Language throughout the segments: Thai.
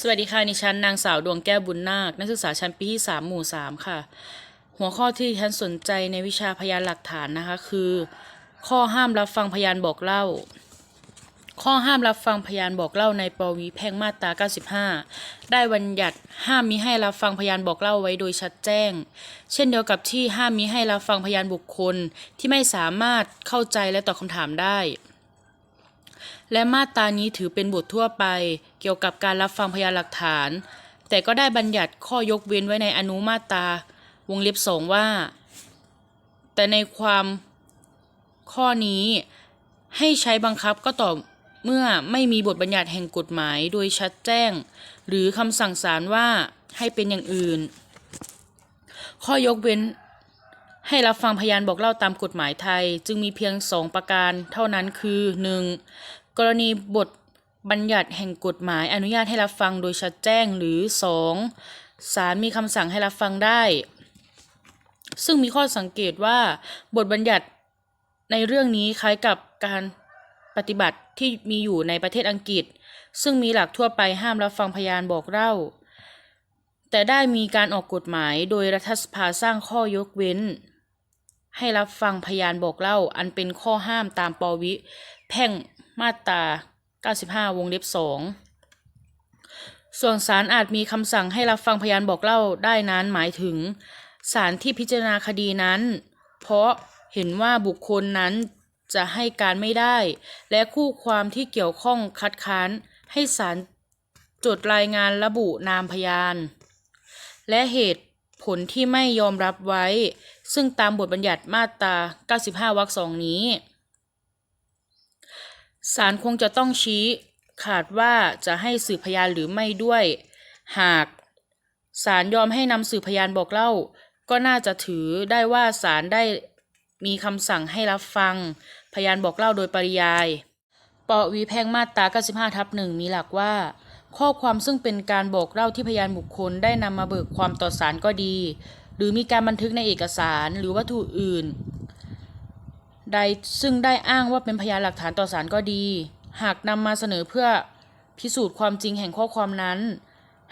สวัสดีค่ะดิฉันนางสาวดวงแก้วบุญนาค นักศึกษาชั้นปีที่สามหมู่สามค่ะ หัวข้อที่ฉันสนใจในวิชาพยานหลักฐานนะคะ คือ ข้อห้ามรับฟังพยานบอกเล่า ข้อห้ามรับฟังพยานบอกเล่าในปวีแพ่งมาตรา 95 ได้บัญญัติห้ามมิให้รับฟังพยานบอกเล่าไว้โดยชัดแจ้ง เช่นเดียวกับที่ห้ามมิให้รับฟังพยานบุคคลที่ไม่สามารถเข้าใจและตอบคำถามได้ และมาตรานี้ถือเป็นบททั่วไป เกี่ยวกับการรับฟังพยานหลักฐาน แต่ก็ได้บัญญัติข้อยกเว้นไว้ในอนุมาตราวงเล็บสองว่า แต่ในความข้อนี้ให้ใช้บังคับก็ต่อเมื่อไม่มีบทบัญญัติแห่งกฎหมายโดยชัดแจ้ง หรือคำสั่งศาลว่าให้เป็นอย่างอื่น ข้อยกเว้น ให้รับฟังพยานบอกเล่าตามกฎหมายไทย จึงมีเพียงสองประการ เท่านั้นคือ 1. กรณีบทบัญญัติแห่งกฎหมายอนุญาตให้รับฟังโดยชัดแจ้งหรือ 2. ศาลมีคำสั่งให้รับฟังได้ ซึ่งมีข้อสังเกตว่า บทบัญญัติในเรื่องนี้คล้ายกับการปฏิบัติที่มีอยู่ในประเทศอังกฤษ ซึ่งมีหลักทั่วไปห้ามรับฟังพยานบอกเล่า แต่ได้มีการออกกฎหมายโดยรัฐสภาสร้างข้อยกเว้น ให้รับฟังพยานบอกเล่า อันเป็นข้อห้ามตามปวิ แพ่งมาตรา 95 วงเล็บ 2 ส่วนศาลอาจมีคำสั่งให้รับฟังพยานบอกเล่าได้นั้นหมายถึงศาลที่พิจารณาคดีนั้น เพราะเห็นว่าบุคคลนั้นจะให้การไม่ได้ และคู่ความที่เกี่ยวข้องคัดค้านให้ศาลจดรายงานระบุนามพยาน และเหตุ ผลที่ไม่ยอมรับไว้ ซึ่งตามบทบัญญัติมาตรา 95 วรรคสองนี้ศาลคงจะต้องชี้ขาดว่าจะให้สืบพยานหรือไม่ด้วย หากศาลยอมให้นำสืบพยานบอกเล่า ก็น่าจะถือได้ว่าศาลได้มีคำสั่งให้รับฟัง พยานบอกเล่าโดยปริยาย ปวีแพ่งมาตรา 95 ทับหนึ่งมีหลักว่า ข้อความซึ่งเป็นการบอกเล่าที่พยานบุคคลได้นำมาเบิกความต่อศาลก็ดี หรือมีการบันทึกในเอกสารหรือวัตถุอื่น ใดซึ่งได้อ้างว่าเป็นพยานหลักฐานต่อศาลก็ดี หากนำมาเสนอเพื่อพิสูจน์ความจริงแห่งข้อความนั้น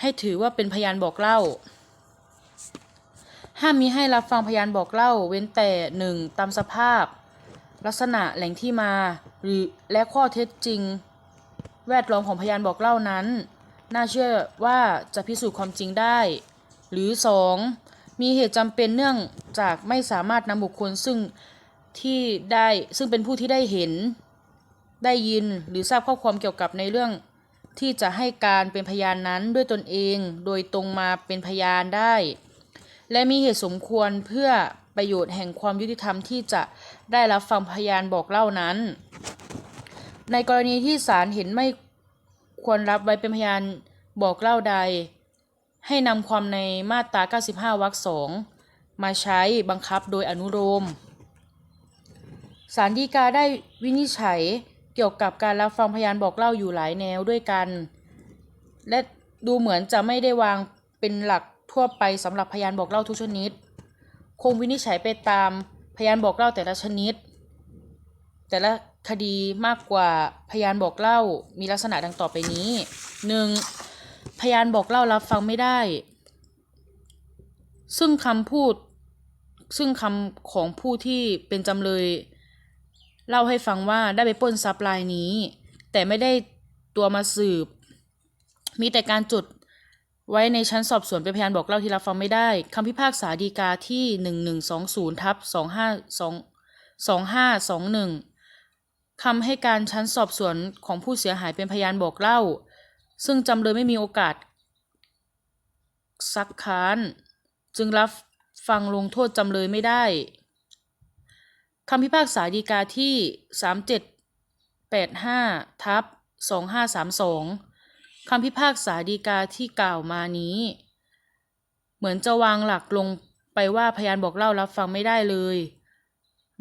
ให้ถือว่าเป็นพยานบอกเล่า ห้ามมิให้รับฟังพยานบอกเล่า เว้นแต่หนึ่งตามสภาพ ลักษณะแหล่งที่มา หรือและข้อเท็จจริง แวดล้อมของพยานบอกเล่านั้น น่าเชื่อว่าจะพิสูจน์ความจริงได้ หรือ 2. มีเหตุจำเป็นเนื่องจากไม่สามารถนำบุคคลซึ่งที่ได้ซึ่งเป็นผู้ที่ได้เห็น ได้ยินหรือทราบข้อความเกี่ยวกับในเรื่องที่จะให้การเป็นพยานนั้นด้วยตนเอง โดยตรงมาเป็นพยานได้ และมีเหตุสมควรเพื่อประโยชน์แห่งความยุติธรรมที่จะได้รับฟังพยานบอกเล่านั้น ในกรณีที่ศาลเห็นไม่ควรรับไว้เป็นพยานบอกเล่าใด ให้นำความในมาตรา 95 วรรคสองมาใช้บังคับโดยอนุโลมศาลฎีกาได้วินิจฉัยเกี่ยวกับการรับฟังพยานบอกเล่าอยู่หลายแนวด้วยกัน และดูเหมือนจะไม่ได้วางเป็นหลักทั่วไปสำหรับพยานบอกเล่าทุกชนิด คงวินิจฉัยไปตามพยานบอกเล่าแต่ละชนิด แต่ละคดีมากกว่าพยานบอกเล่ามีลักษณะดังต่อไปนี้ 1. พยานบอกเล่ารับฟังไม่ได้ ซึ่งคำพูด ซึ่งคำของผู้ที่เป็นจำเลย เล่าให้ฟังว่าได้ไปป้นซับลายนี้ แต่ไม่ได้ตัวมาสืบ มีแต่การจุดไว้ในชั้นสอบสวนเป็นพยานบอกเล่าที่รับฟังไม่ได้คำพิพากษาดีกาที่ 1120ทับ2521 คำให้การชั้นสอบสวนของผู้เสียหายเป็นพยานบอกเล่า ซึ่งจำเลยไม่มีโอกาส ซักค้าน จึงรับฟังลงโทษจำเลยไม่ได้คำพิพากษาฎีกาที่สามเจ็ดแปดห้าทับสองห้าสามสองคำพิพากษาฎีกาที่กล่าวมานี้ เหมือนจะวางหลักลงไปว่าพยานบอกเล่ารับฟังไม่ได้เลย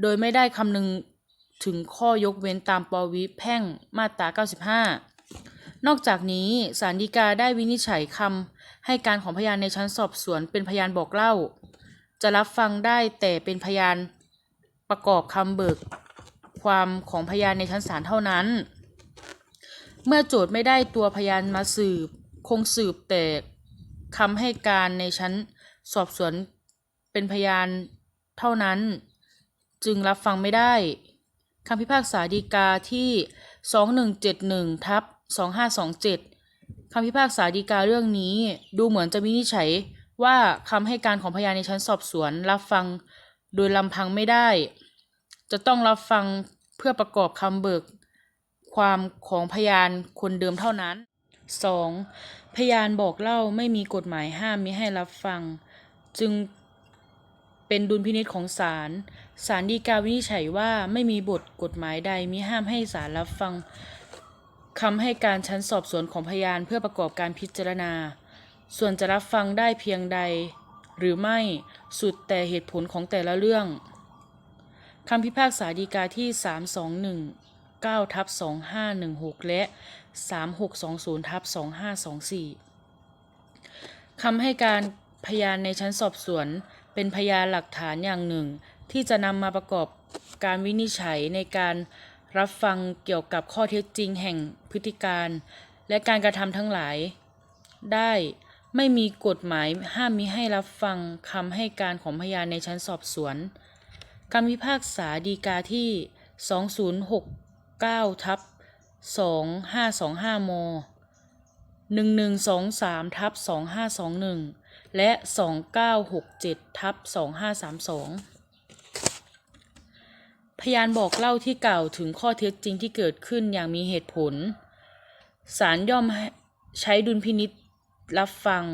โดยไม่ได้คำนึง ถึงข้อยกเว้นตามปวิแพ่งมาตรา 95 นอกจากนี้ศาลฎีกาได้วินิจฉัยคำให้การของพยานในชั้นสอบสวนเป็นพยานบอกเล่า จะรับฟังได้แต่เป็นพยานประกอบคำเบิกความของพยานในชั้นศาลเท่านั้น เมื่อโจทย์ไม่ได้ตัวพยานมาสืบ คงสืบแต่คำให้การในชั้นสอบสวนเป็นพยานเท่านั้น จึงรับฟังไม่ได้ คำพิพากษาฎีกาที่ 2171ทับ2527คำพิพากษาฎีกาเรื่องนี้ ดูเหมือนจะวินิจฉัยว่าคำให้การของพยานในชั้นสอบสวน รับฟังโดยลำพังไม่ได้ จะต้องรับฟังเพื่อประกอบคำเบิก ความของพยานคนเดิมเท่านั้น 2. พยานบอกเล่าไม่มีกฎหมายห้ามมิให้รับฟัง จึง เป็นดุลพินิจของศาล ศาลฎีกาวินิจฉัยว่าไม่มีบทกฎหมายใดมิห้ามให้ศาลรับฟังคำให้การชั้นสอบสวนของพยานเพื่อประกอบการพิจารณา ส่วนจะรับฟังได้เพียงใด หรือไม่สุดแต่เหตุผลของแต่ละเรื่องคำพิพากษาฎีกาที่ 321 9ทับ2516 และ 3620ทับ2524คำให้การพยานในชั้นสอบสวน เป็นพยานหลักฐานอย่างหนึ่ง ที่จะนำมาประกอบการวินิจฉัยในการรับฟังเกี่ยวกับข้อเท็จจริงแห่งพฤติการ และการกระทำทั้งหลาย ได้ไม่มีกฎหมายห้ามมิให้รับฟังคำให้การของพยานในชั้นสอบสวนคำพิพากษาฎีกาที่ 2069 ทับ 2525ม1123 ทับ 2521 และ 2967ทับ2532 พยานบอกเล่าที่กล่าวถึงข้อเท็จจริงที่เกิดขึ้นอย่างมีเหตุผล ศาลย่อมใช้ดุลพินิษรับฟัง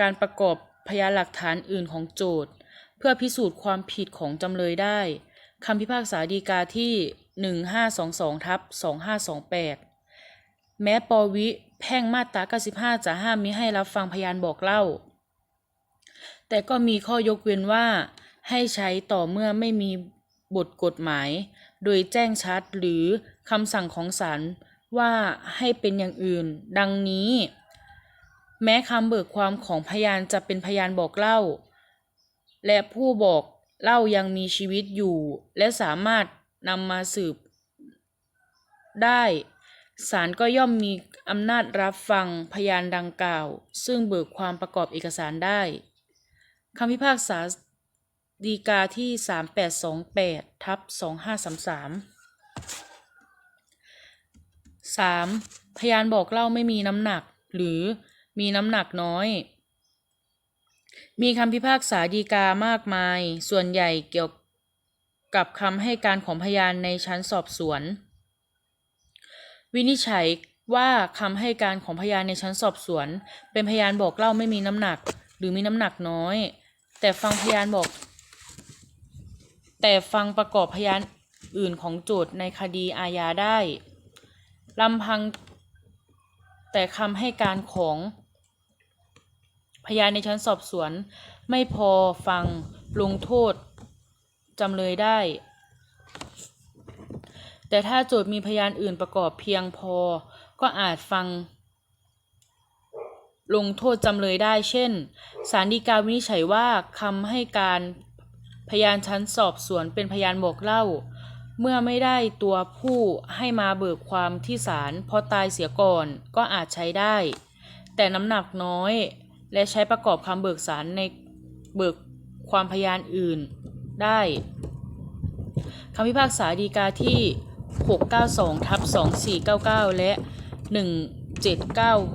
การประกอบพยานหลักฐานอื่นของโจทย์ เพื่อพิสูจน์ความผิดของจำเลยได้คำพิพากษาฎีกาที่ 1522ทับ2528 แม้ปวิ แพ่งมาตรา 95 จะห้ามมิให้รับฟังพยานบอกเล่า แต่ก็มีข้อยกเว้นว่า ให้ใช้ต่อเมื่อไม่มีบทกฎหมาย โดยแจ้งชัดหรือคำสั่งของศาลว่าให้เป็นอย่างอื่น ดังนี้ แม้คำเบิกความของพยานจะเป็นพยานบอกเล่า และผู้บอกเล่ายังมีชีวิตอยู่ และสามารถนำมาสืบได้ ศาลก็ย่อมมีอำนาจรับฟังพยานดังกล่าว ซึ่งเบิกความประกอบเอกสารได้คำพิพากษาฎีกาที่ 3828ทับ2533 3. พยานบอกเล่าไม่มีน้ำหนัก หรือมีน้ำหนักน้อย มีคำพิพากษาฎีกามากมาย ส่วนใหญ่เกี่ยวกับคำให้การของพยานในชั้นสอบสวน วินิจฉัยว่าคำให้การของพยานในชั้นสอบสวน เป็นพยานบอกเล่าไม่มีน้ำหนัก หรือมีน้ำหนักน้อย แต่ฟังพยานบอก แต่ฟังประกอบพยานอื่นของโจทย์ในคดีอาญาได้ลำพังแต่คำให้การของพยานในชั้นสอบสวน ไม่พอฟังลงโทษจำเลยได้ แต่ถ้าโจทย์มีพยานอื่นประกอบเพียงพอ ก็อาจฟัง ลงโทษจำเลยได้ เช่นศาลฎีกาวินิจฉัยว่าคำให้การพยานชั้นสอบสวนเป็นพยานบอกเล่า เมื่อไม่ได้ตัวผู้ให้มาเบิกความที่ศาลพราะตายเสียก่อนก็อาจใช้ได้ แต่น้ำหนักน้อย และใช้ประกอบคำเบิกสารในเบิกความพยานอื่นได้คำพิพากษาฎีกาที่ 692ทับ2499 และ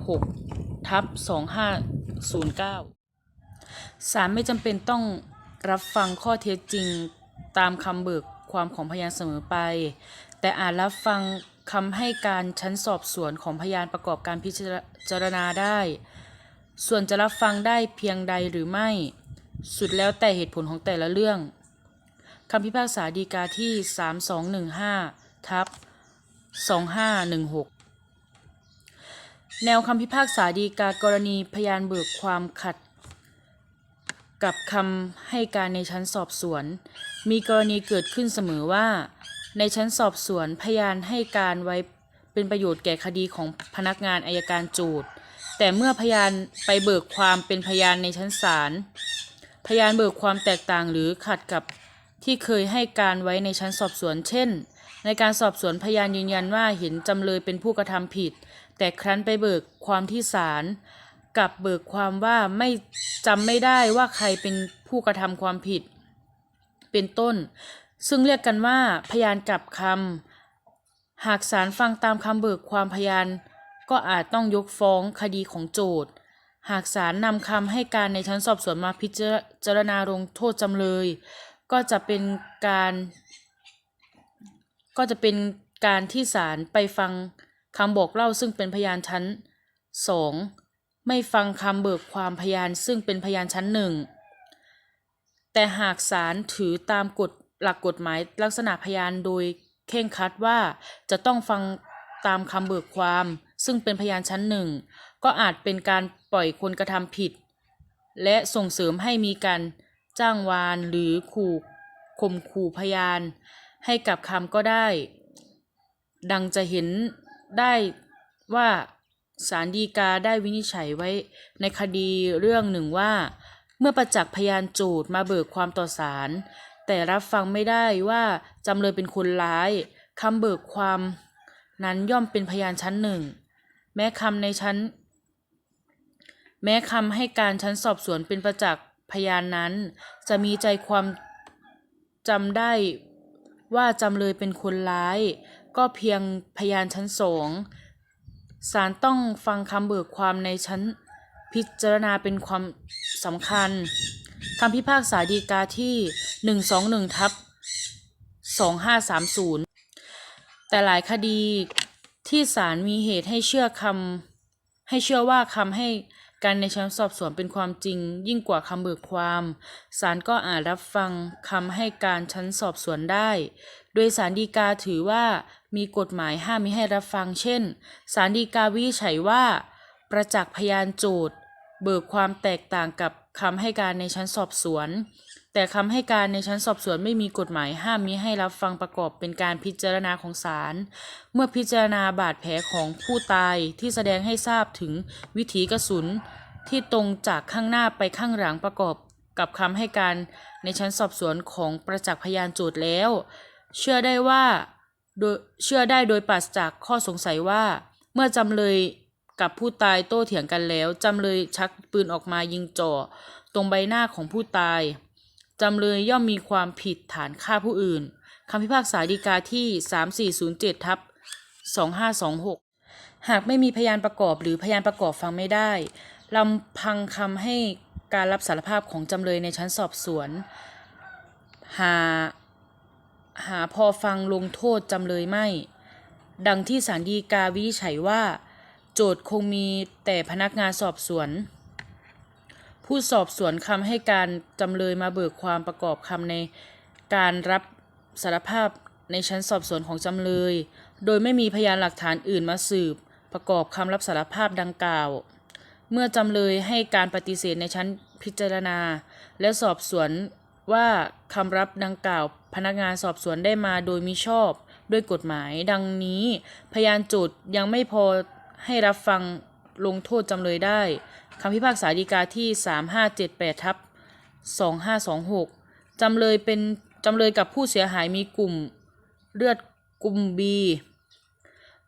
1796ทับ2509ศาลไม่จำเป็นต้องรับฟังข้อเท็จจริงตามคำเบิกความของพยานเสมอไป แต่อาจรับฟังคำให้การชั้นสอบสวนของพยานประกอบการพิจารณาได้ ส่วนจะรับฟังได้เพียงใดหรือไม่ สุดแล้วแต่เหตุผลของแต่ละเรื่องคำพิพากษาฎีกาที่ 3215 ทับ2516แนวคำพิพากษาฎีกากรณีพยานเบิกความขัด กับคำให้การในชั้นสอบสวน มีกรณีเกิดขึ้นเสมอว่า ในชั้นสอบสวนพยานให้การไว้เป็นประโยชน์แก่คดีของพนักงานอายการโจทย์แต่เมื่อพยานไปเบิกความเป็นพยานในชั้นศาลพยานเบิกความแตกต่างหรือขัดกับ ที่เคยให้การไว้ในชั้นสอบสวน เช่น ในการสอบสวนพยานยืนยันว่าเห็นจำเลยเป็นผู้กระทำผิด แต่ครั้นไปเบิกความที่ศาลกลับเบิกความว่าไม่จำไม่ได้ว่าใครเป็นผู้กระทำความผิด เป็นต้น ซึ่งเรียกกันว่า พยานกลับคำหากศาลฟังตามคำเบิกความพยาน ก็อาจต้องยกฟ้องคดีของโจทย์หากศาลนำคำให้การในชั้นสอบสวนมาพิจารณาลงโทษจำเลย ก็จะเป็นการก็จะเป็นการที่ศาลไปฟังคำบอกเล่าซึ่งเป็นพยานชั้นสองไม่ฟังคำเบิกความพยานซึ่งเป็นพยานชั้นหนึ่งแต่หากศาลถือตามกฎหลักกฎหมายลักษณะพยานโดยเคร่งคัดว่าจะต้องฟังตามคำเบิกความ ซึ่งเป็นพยานชั้นหนึ่งก็อาจเป็นการปล่อยคนกระทำผิด และส่งเสริมให้มีการ จ้างวานหรือขู่ข่มขู่พยาน ให้กลับคำก็ได้ ดังจะเห็นได้ว่าศาลฎีกาได้วินิจฉัยไว้ในคดีเรื่องหนึ่งว่า เมื่อประจักษ์พยานโจทย์มาเบิกความต่อศาลแต่รับฟังไม่ได้ว่าจำเลยเป็นคนร้ายคำเบิกความนั้นย่อมเป็นพยานชั้นหนึ่ง แม้คำในชั้น แม้คำให้การชั้นสอบสวนเป็นประจักษ์ พยานนั้น จะมีใจความจำได้ว่าจำเลยเป็นคนร้าย ก็เพียงพยานชั้นสองศาลต้องฟังคำเบิกความในชั้นพิจารณาเป็นความสำคัญคำพิพากษาฎีกาที่ 121ทับ2530 แต่หลายคดีที่ศาลมีเหตุให้เชื่อคำให้เชื่อว่าคำให้ การในชั้นสอบสวนเป็นความจริงยิ่งกว่าคำเบิกความ ศาลก็อาจรับฟังคำให้การชั้นสอบสวนได้ โดยศาลฎีกาถือว่ามีกฎหมายห้ามมิให้รับฟัง เช่น ศาลฎีกาวิจัยว่า ประจักษ์พยานโจทย์ เบิกความแตกต่างกับคำให้การในชั้นสอบสวน แต่คำให้การในชั้นสอบสวนไม่มีกฎหมายห้ามมิให้รับฟังประกอบเป็นการพิจารณาของศาล เมื่อพิจารณาบาดแผลของผู้ตายที่แสดงให้ทราบถึงวิถีกระสุนที่ตรงจากข้างหน้าไปข้างหลังประกอบกับคำให้การในชั้นสอบสวนของประจักษ์พยานโจทย์แล้ว เชื่อได้ว่าโดยเชื่อได้โดยปราศจากข้อสงสัยว่า เมื่อจำเลยกับผู้ตายโต้เถียงกันแล้วจำเลยชักปืนออกมายิงจ่อตรงใบหน้าของผู้ตาย จำเลยย่อมมีความผิดฐานฆ่าผู้อื่นคำพิพากษาฎีกาที่ 3407ทับ2526 หากไม่มีพยานประกอบหรือพยานประกอบฟังไม่ได้ลำพังคำให้การรับสารภาพของจำเลยในชั้นสอบสวน หา หาพอฟังลงโทษจำเลยไม่ ดังที่ศาลฎีกาวินิจฉัยว่า โจทย์คงมีแต่พนักงานสอบสวน ผู้สอบสวนคำให้การจำเลยมาเบิกความประกอบคำในการรับสารภาพในชั้นสอบสวนของจำเลย โดยไม่มีพยานหลักฐานอื่นมาสืบ ประกอบคำรับสารภาพดังกล่าว เมื่อจำเลยให้การปฏิเสธในชั้นพิจารณา และสอบสวนว่าคำรับดังกล่าว พนักงานสอบสวนได้มาโดยมิชอบด้วยกฎหมาย ดังนี้ พยานโจทย์ยังไม่พอให้รับฟัง ลงโทษจำเลยได้คำพิพากษาฎีกาที่ 3578ทับ2526จำเลยเป็นจำเลยกับผู้เสียหายมีกลุ่มเลือดกลุ่ม B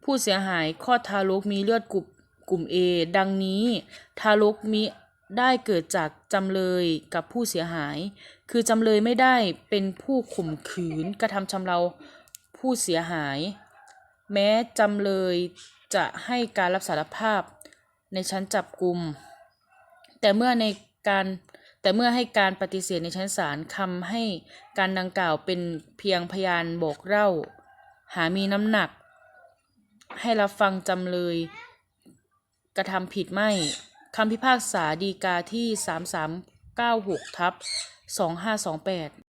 ผู้เสียหายคลอทารกมีเลือดกลุ่มกลุ่ม A ดังนี้ทารกมีได้เกิดจากจำเลยกับผู้เสียหาย คือจำเลยไม่ได้เป็นผู้ข่มขืนกระทำชำเราผู้เสียหาย แม้จำเลยจะให้การรับสารภาพ ในชั้นจับกลุ่ม แต่เมื่อในการแต่เมื่อให้การปฏิเสธในชั้นศาลคำให้การดังกล่าวเป็นเพียงพยานบอกเล่า หามีน้ำหนัก ให้รับฟังจำเลย กระทำผิดไม่คำพิพากษาดีกาที่ 3396ทับ2528